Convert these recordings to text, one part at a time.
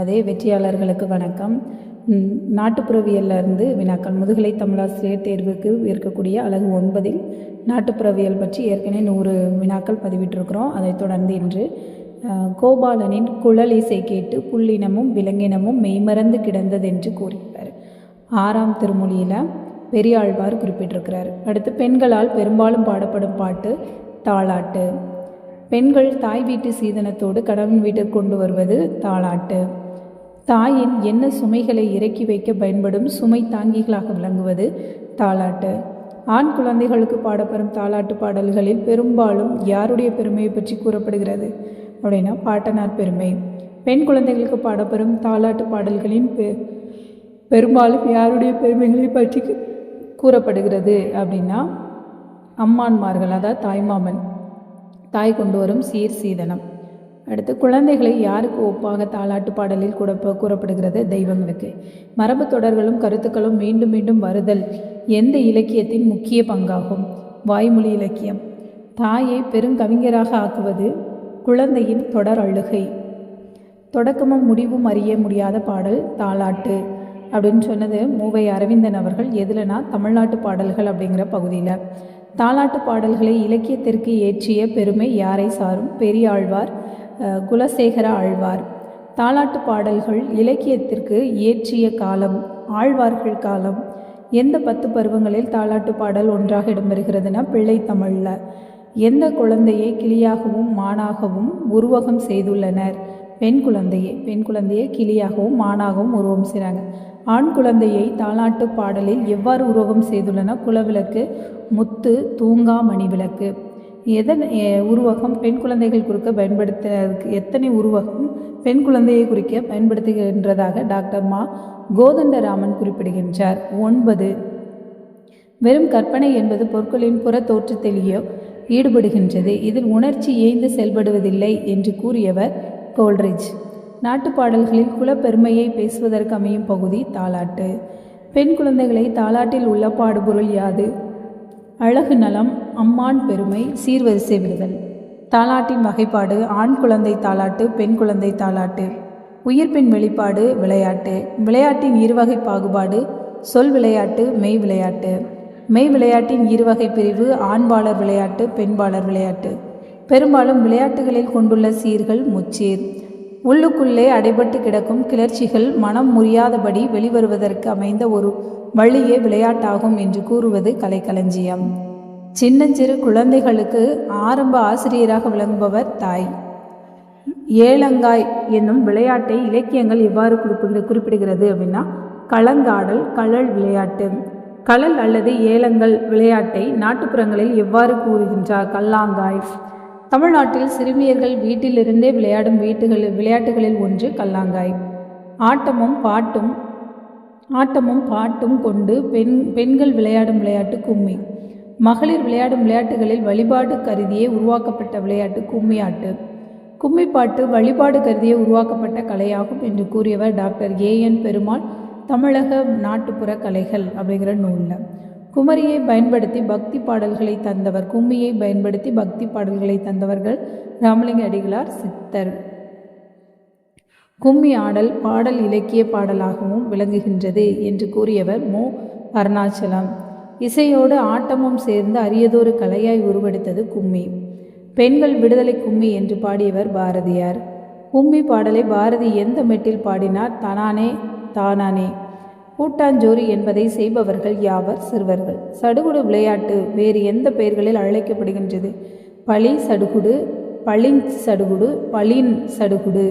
அதே வெற்றியாளர்களுக்கு வணக்கம். ம், இருந்து வினாக்கள். முதுகலை தமிழாசிரியர் தேர்வுக்கு இருக்கக்கூடிய அழகு ஒன்பதில் நாட்டுப்புறவியல் பற்றி ஏற்கனவே நூறு வினாக்கள் பதிவிட்டிருக்கிறோம். அதைத் தொடர்ந்து இன்று கோபாலனின் குழல் இசை கேட்டு புல்லினமும் விலங்கினமும் மெய்மறந்து கிடந்ததென்று கூறியவர். ஆறாம் திருமொழியில் பெரியாழ்வார் குறிப்பிட்டிருக்கிறார். அடுத்து பெண்களால் பெரும்பாலும் பாடப்படும் பாட்டு தாளாட்டு. பெண்கள் தாய் வீட்டு சீதனத்தோடு கணவன் வீட்டுக்கு கொண்டு வருவது தாளாட்டு. தாயின் என்ன சுமைகளை இறக்கி வைக்க பயன்படும் சுமை தாங்கிகளாக விளங்குவது? தாளாட்டு. ஆண் குழந்தைகளுக்கு பாடப்பெறும் தாலாட்டு பாடல்களில் பெரும்பாலும் யாருடைய பெருமையை பற்றி கூறப்படுகிறது? அப்படின்னா பாட்டனார் பெருமை. பெண் குழந்தைகளுக்கு பாடப்பெறும் தாலாட்டு பாடல்களின் பெ பெரும்பாலும் யாருடைய பெருமைகளை பற்றி கூறப்படுகிறது? அப்படின்னா அம்மான்மார்கள் அதாவது தாய்மாமன். தாய் கொண்டு வரும் சீர் சீதனம். அடுத்து குழந்தைகளை யாருக்கு ஒப்பாக தாலாட்டு பாடலில் கூட கூறப்படுகிறது தெய்வங்களுக்கு. மரபு தொடர்களும் கருத்துக்களும் மீண்டும் மீண்டும் வருதல் எந்த இலக்கியத்தின் முக்கிய பங்காகும்? வாய்மொழி இலக்கியம். தாயை பெருங்கவிஞராக ஆக்குவது குழந்தையின் தொடர் அழுகை. தொடக்கமும் முடிவும் அறிய முடியாத பாடல் தாலாட்டு அப்படின்னு சொன்னது மூவை அரவிந்தன் அவர்கள். எதுலனா தமிழ்நாட்டு பாடல்கள் அப்படிங்கிற பகுதியில். தாலாட்டு பாடல்களை இலக்கியத்திற்கு ஏற்றிய பெருமை யாரை சாரும்? பெரியாழ்வார் குலசேகர ஆழ்வார். தாலாட்டு பாடல்கள் இலக்கியத்திற்கு ஏற்றிய காலம் ஆழ்வார்கள் காலம். எந்த பத்து பருவங்களில் தாலாட்டு பாடல் ஒன்றாக இடம்பெறுகிறதுனா பிள்ளை தமிழில். எந்த குழந்தையை கிளியாகவும் மானாகவும் உருவகம் செய்துள்ளனர்? பெண் குழந்தையை பெண் குழந்தையை கிளியாகவும் மானாகவும் உருவம் செய்கிறாங்க ஆண் குழந்தையை தாலாட்டு பாடலில் எவ்வாறு உருவகம் செய்துள்ளன? குலவிளக்கு முத்து தூங்கா மணி விளக்கு எதன் உருவகம் பெண் குழந்தைகள் குறிக்க பயன்படுத்துறதுக்கு எத்தனை உருவகம் பெண் குழந்தையை குறிக்க பயன்படுத்துகின்றதாக டாக்டர் மா. கோதண்டராமன் குறிப்பிடுகின்றார். ஒன்பது. வெறும் கற்பனை என்பது பொருட்களின் புற தோற்றத்திலேயோ ஈடுபடுகின்றது. இதில் உணர்ச்சி ஏய்ந்து செயல்படுவதில்லை என்று கூறியவர் கோல்ரிட்ஜ் நாட்டுப் பாடல்களில் குலப்பெருமையை பேசுவதற்கு அமையும் பகுதி தாலாட்டு. பெண் குழந்தைகளை தாலாட்டில் உள்ள பாடுபொருள் யாது? அழகு நலம் அம்மான் பெருமை சீர்வரிசை விடுதல். தாலாட்டின் வகைப்பாடு ஆண் குழந்தை தாலாட்டு பெண் குழந்தை தாலாட்டு உயிர்ப்பெண் வெளிப்பாடு விளையாட்டு. விளையாட்டின் இருவகை பாகுபாடு சொல் விளையாட்டு மெய் விளையாட்டு. மெய் விளையாட்டின் இருவகை பிரிவு ஆண்பாளர் விளையாட்டு பெண்பாளர் விளையாட்டு. பெரும்பாலும் விளையாட்டுகளில் கொண்டுள்ள சீர்கள் முச்சீர். உள்ளுக்குள்ளே அடைபட்டு கிடக்கும் கிளர்ச்சிகள் மனம் முறியாதபடி வெளிவருவதற்கு அமைந்த ஒரு வழியே விளையாட்டாகும் என்று கூறுவது கலைக்களஞ்சியம். சின்னஞ்சிறு குழந்தைகளுக்கு ஆரம்ப ஆசிரியராக விளங்குபவர் தாய். ஏலங்காய் என்னும் விளையாட்டை இலக்கியங்கள் எவ்வாறு குறிப்பிடு குறிப்பிடுகிறது அப்படின்னா களங்காடல் கழல் விளையாட்டு. கலல் அல்லது ஏலங்கள் விளையாட்டை நாட்டுப்புறங்களில் எவ்வாறு கூறுகின்றார்? கல்லாங்காய். தமிழ்நாட்டில் சிறுமியர்கள் வீட்டிலிருந்தே விளையாடும் வீட்டுகள் விளையாட்டுகளில் ஒன்று கல்லாங்காய். ஆட்டமும் பாட்டும் ஆட்டமும் பாட்டும் கொண்டு பெண் பெண்கள் விளையாடும் விளையாட்டு கும்மி. மகளிர் விளையாடும் விளையாட்டுகளில் வழிபாடு கருதியே உருவாக்கப்பட்ட விளையாட்டு கும்மி ஆட்டு கும்மி பாட்டு வழிபாடு கருதியே உருவாக்கப்பட்ட கலையாகும் என்று கூறியவர் டாக்டர் ஏஎன் பெருமாள் தமிழக நாட்டுப்புற கலைகள் அப்படிங்கிற நூலில். குமரியை பயன்படுத்தி பக்தி பாடல்களை தந்தவர் கும்மியை பயன்படுத்தி பக்தி பாடல்களை தந்தவர்கள் ராமலிங்க அடிகளார் சித்தர். கும்மி ஆடல் பாடல் இலக்கிய பாடலாகவும் விளங்குகின்றது என்று கூறியவர் மு. அருணாச்சலம். இசையோடு ஆட்டமும் சேர்ந்து அரியதொரு கலையாய் உருவெடுத்தது கும்மி. பெண்கள் விடுதலை கும்மி என்று பாடியவர் பாரதியார். கும்மி பாடலை பாரதி எந்த மெட்டில் பாடினார்? தனானே தானானே. கூட்டாஞ்சோறு என்பதை செய்பவர்கள் யாவர்? சிறுவர்கள். சடுகுடு விளையாட்டு வேறு எந்த பெயர்களில் அழைக்கப்படுகின்றது? பளி சடுகுடு பளிஞ்ச் சடுகுடு பளின் சடுகுடு.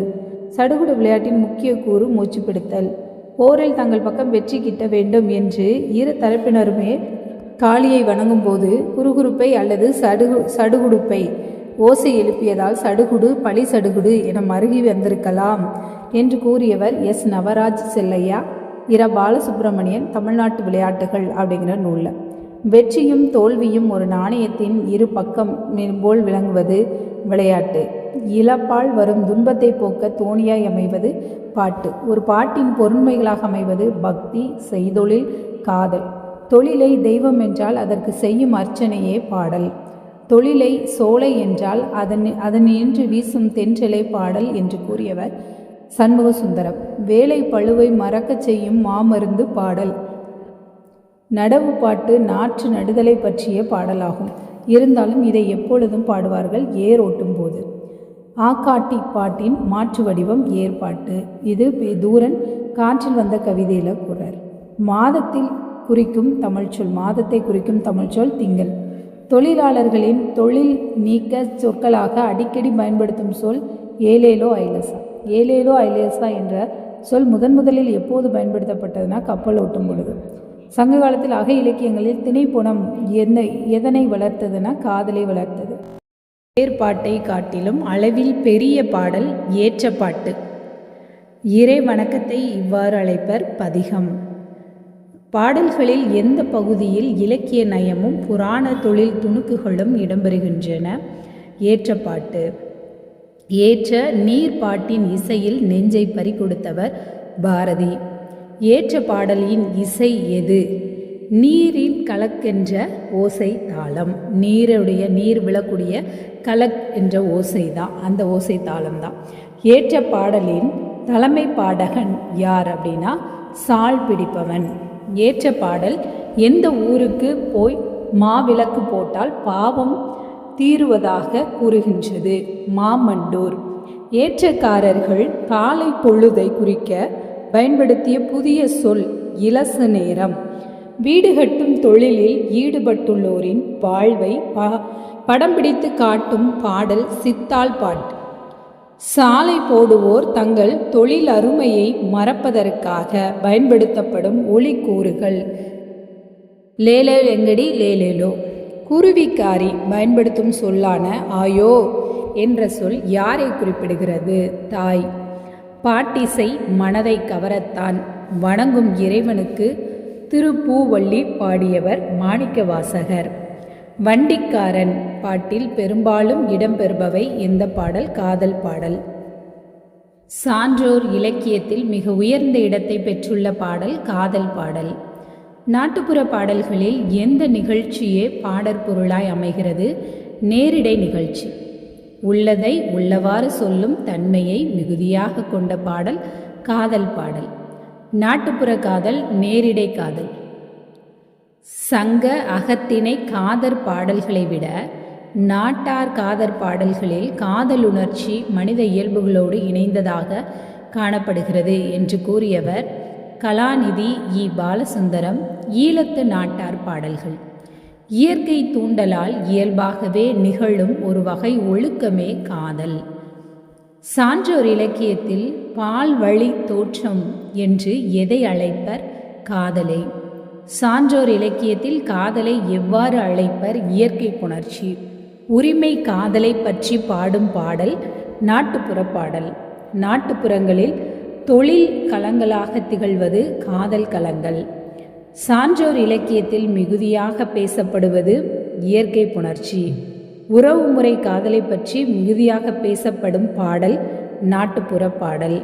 சடுகுடு விளையாட்டின் முக்கிய கூறு மூச்சு பிடித்தல் போரில் தங்கள் பக்கம் வெற்றி கிட்ட வேண்டும் என்று இரு தரப்பினருமே காளியை வணங்கும் போது குறுகுறுப்பை அல்லது சடுகு சடுகுடுப்பை ஓசை எழுப்பியதால் சடுகுடு பழி சடுகுடு என மருகி வந்திருக்கலாம் என்று கூறியவர் எஸ். நவராஜ் செல்லையா. இர பாலசுப்பிரமணியன் தமிழ்நாட்டு விளையாட்டுகள் அப்படிங்கிற நூலில். வெற்றியும் தோல்வியும் ஒரு நாணயத்தின் இரு பக்கம் போல் விளங்குவது விளையாட்டு. இழப்பால் வரும் துன்பத்தை போக்க தோணியாய் அமைவது பாட்டு. ஒரு பாட்டின் பொருண்மைகளாக அமைவது பக்தி செய்தொழில் காதல். தொழிலை தெய்வம் என்றால் அதற்கு செய்யும் அர்ச்சனையே பாடல். தொழிலை சோலை என்றால் அதன் அதனின்று வீசும் தென்றலை பாடல் என்று கூறியவர் சண்முக சுந்தரம் வேலை பழுவை மறக்கச் செய்யும் மாமருந்து பாடல். நடவு பாட்டு நாற்று நடுதலை பற்றிய பாடலாகும். இருந்தாலும் இதை எப்பொழுதும் பாடுவார்கள் ஏர் ஓட்டும் போது. ஆக்காட்டி பாட்டின் மாற்று வடிவம் ஏற்பாட்டு இது பெ- தூரன் காற்றில் வந்த கவிதையில் கூறார். மாதத்தில் குறிக்கும் தமிழ்ச்சொல் மாதத்தை குறிக்கும் தமிழ்ச்சொல் திங்கள். தொழிலாளர்களின் தொழில் நீக்க சொற்களாக அடிக்கடி பயன்படுத்தும் சொல் ஏலேலோ ஐலசா. ஏலேலோ ஐலேசா என்ற சொல் முதன் முதலில் எப்போது பயன்படுத்தப்பட்டதுன்னா கப்பல் ஓட்டும் பொழுது. சங்க காலத்தில் அக இலக்கியங்களில் திணைப்புணம் எந்த எதனை வளர்த்ததுன்னா காதலை வளர்த்தது. ஏற்பாட்டை காட்டிலும் அளவில் பெரிய பாடல் ஏற்ற பாட்டு. இறை வணக்கத்தை இவ்வாறு அழைப்பர் பதிகம். பாடல்களில் எந்த பகுதியில் இலக்கிய நயமும் புராண தொழில் துணுக்குகளும் இடம்பெறுகின்றன? ஏற்றப்பாட்டு ஏற்ற நீர் பாட்டின் இசையில் நெஞ்சை பறிகொடுத்தவர் பாரதி. ஏற்ற பாடலின் இசை எது? நீரின் கலக்கென்ற ஓசை தாளம். நீருடைய நீர் விழக்கூடிய கலக் என்ற ஓசை தான். அந்த ஓசை தாளம் தான். ஏற்ற பாடலின் தலைமை பாடகன் யார் அப்படின்னா சால் பிடிப்பவன். ஏற்ற பாடல் எந்த ஊருக்கு போய் மாவிளக்கு போட்டால் பாவம் தீருவதாக கூறுகின்றது. மாமண்டூர். ஏற்றக்காரர்கள் காலை பொழுதை குறிக்க பயன்படுத்திய புதிய சொல் இலசு நேரம். வீடு கட்டும் தொழிலில் ஈடுபட்டுள்ளோரின் வாழ்வை ப- படம் பிடித்து காட்டும் பாடல் சித்தாள் பாட்டு சாலை போடுவோர் தங்கள் தொழில் அருமையை மறப்பதற்காக பயன்படுத்தப்படும் ஒளிக்கூறுகள் லேலே எங்கடி? லேலேலோ குருவிக்காரி பயன்படுத்தும் சொல்லான ஆயோ என்ற சொல் யாரை குறிப்பிடுகிறது? தாய். பாட்டிசை மனதை கவரத்தான். வணங்கும் இறைவனுக்கு திருப்பூவள்ளி பாடியவர் மாணிக்கவாசகர். வண்டிக்காரன் பாட்டில் பெரும்பாலும் இடம்பெறுபவை எந்த பாடல்? காதல் பாடல். சான்றோர் இலக்கியத்தில் மிக உயர்ந்த இடத்தை பெற்றுள்ள பாடல் காதல் பாடல். நாட்டுப்புற பாடல்களில் எந்த நிகழ்ச்சியே பாடற்பொருளாய் அமைகிறது? நேரிடை நிகழ்ச்சி. உள்ளதை உள்ளவாறு சொல்லும் தன்மையை மிகுதியாக கொண்ட பாடல் காதல் பாடல். நாட்டுப்புற காதல் நேரிடை காதல். சங்க அகத்திணை காதற் பாடல்களை விட நாட்டார் காதற் பாடல்களில் காதலுணர்ச்சி மனித இயல்புகளோடு இணைந்ததாக காணப்படுகிறது என்று கூறியவர் கலாநிதி இ பாலசுந்தரம் ஈழத்து நாட்டார் பாடல்கள். இயற்கை தூண்டலால் இயல்பாகவே நிகழும் ஒரு வகை ஒழுக்கமே காதல். சான்றோர் இலக்கியத்தில் பால் வழி தோற்றம் என்று எதை அழைப்பர்? காதலை. சான்றோர் இலக்கியத்தில் காதலை எவ்வாறு அழைப்பர்? இயற்கை புணர்ச்சி. உரிமை காதலை பற்றி பாடும் பாடல் நாட்டுப்புற பாடல். நாட்டுப்புறங்களில் தொழில் களங்களாக திகழ்வது காதல் களங்கள். சான்றோர் இலக்கியத்தில் மிகுதியாக பேசப்படுவது இயற்கை புணர்ச்சி. உறவுமுறை காதலை பற்றி மிகுதியாக பேசப்படும் பாடல் நாட்டுப்புற பாடல்.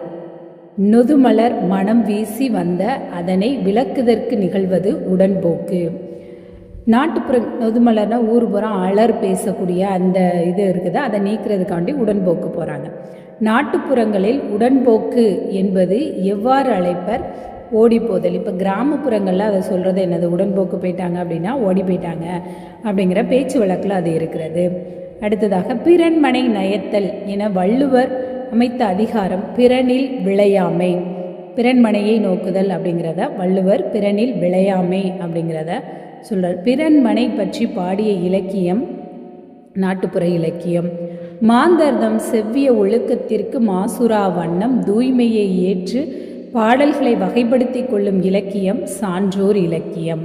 நொதுமலர் மனம் வீசி வந்த அதனை விளக்குதற்கு நிகழ்வது உடன்போக்கு. நாட்டுப்புற நொதுமலர்னா ஊர் புறம் அலர் பேசக்கூடிய அந்த இது இருக்குது. அதை நீக்கிறதுக்காண்டி உடன்போக்கு போகிறாங்க நாட்டுப்புறங்களில் உடன்போக்கு என்பது எவ்வாறு அழைப்பர்? ஓடி போதல். இப்போ கிராமப்புறங்களில் அதை சொல்கிறது என்னது? உடன்போக்கு போயிட்டாங்க அப்படின்னா ஓடி போயிட்டாங்க அப்படிங்கிற பேச்சு வழக்கில் அது இருக்கிறது. அடுத்ததாக பிறன்மனை நயத்தல் என வள்ளுவர் அமைத்த அதிகாரம் பிறனில் விளையாமை. பிறன்மனையை நோக்குதல் அப்படிங்கிறத வள்ளுவர் பிறனில் விளையாமை அப்படிங்கிறத சொல்றார் பிறன்மனை பற்றி பாடிய இலக்கியம் நாட்டுப்புற இலக்கியம். மாந்தர்தம் செவ்விய ஒழுக்கத்திற்கு மாசுரா வண்ணம் தூய்மையை ஏற்று பாடல்களை வகைப்படுத்தி கொள்ளும் இலக்கியம் சான்றோர் இலக்கியம்.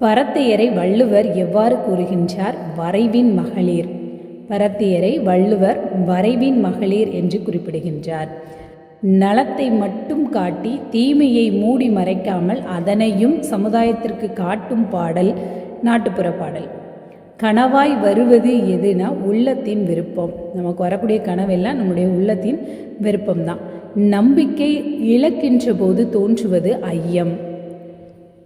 பரத்தையரை வள்ளுவர் எவ்வாறு கூறுகின்றார்? வரைவின் மகளிர். பரத்தையரை வள்ளுவர் வரைவின் மகளிர் என்று குறிப்பிடுகின்றார். நலத்தை மட்டும் காட்டி தீமையை மூடி மறைக்காமல் அதனையும் சமுதாயத்திற்கு காட்டும் பாடல் நாட்டுப்புற பாடல். கனவாய் வருவது எதுனா உள்ளத்தின் விருப்பம். நமக்கு வரக்கூடிய கனவெல்லாம் நம்முடைய உள்ளத்தின் விருப்பம்தான் நம்பிக்கை இழக்கின்ற போது தோன்றுவது ஐயம்.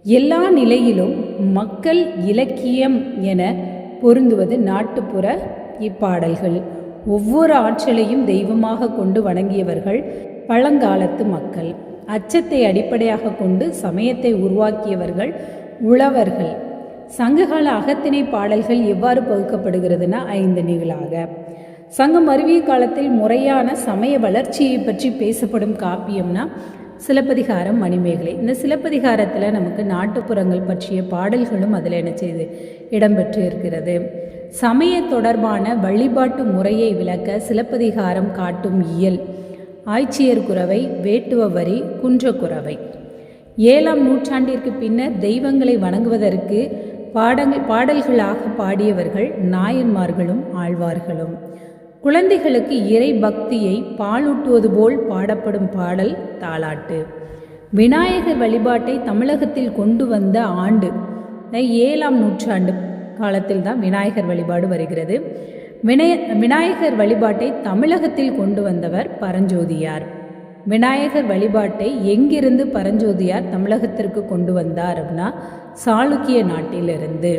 எல்லா நிலையிலும் மக்கள் இலக்கியம் என பொருந்துவது நாட்டுப்புற இப்பாடல்கள். ஒவ்வொரு ஆற்றலையும் தெய்வமாக கொண்டு வணங்கியவர்கள் பழங்காலத்து மக்கள் அச்சத்தை அடிப்படையாக கொண்டு சமயத்தை உருவாக்கியவர்கள் உழவர்கள். சங்ககால அகத்திணை பாடல்கள் எவ்வாறு பகுக்கப்படுகிறதுனா ஐந்து நிகழாக. சங்கம் அருவிய காலத்தில் முறையான சமய வளர்ச்சியை பற்றி பேசப்படும் காப்பியம்னா சிலப்பதிகாரம் மணிமேகலை. இந்த சிலப்பதிகாரத்தில் நமக்கு நாட்டுப்புறங்கள் பற்றிய பாடல்களும் அதில் என்ன செய்து இடம்பெற்று இருக்கிறது. சமய தொடர்பான வழிபாட்டு முறையை விளக்க சிலப்பதிகாரம் காட்டும் இயல். ஆய்ச்சியர் குறவை வேட்டுவ வரி குன்றக்குறவை. ஏழாம் நூற்றாண்டிற்கு பின்னர் தெய்வங்களை வணங்குவதற்கு பாடங்கள் பாடல்களாக பாடியவர்கள் நாயன்மார்களும் ஆழ்வார்களும். குழந்தைகளுக்கு இறை பக்தியை பாலூட்டுவது போல் பாடப்படும் பாடல் தாலாட்டு விநாயகர் வழிபாட்டை தமிழகத்தில் கொண்டு வந்த ஆண்டு ஏழாம் நூற்றாண்டு காலத்தில் தான் விநாயகர் வழிபாடு வருகிறது. வினய விநாயகர் வழிபாட்டை தமிழகத்தில் கொண்டு வந்தவர் பரஞ்சோதியார். விநாயகர் வழிபாட்டை எங்கிருந்து பரஞ்சோதியார் தமிழகத்திற்கு கொண்டு வந்தார் அப்படின்னா சாளுக்கிய நாட்டிலிருந்து.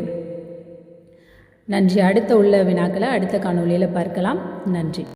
நன்றி. அடுத்த உள்ள வினாக்களை அடுத்த காணொலியில் பார்க்கலாம். நன்றி.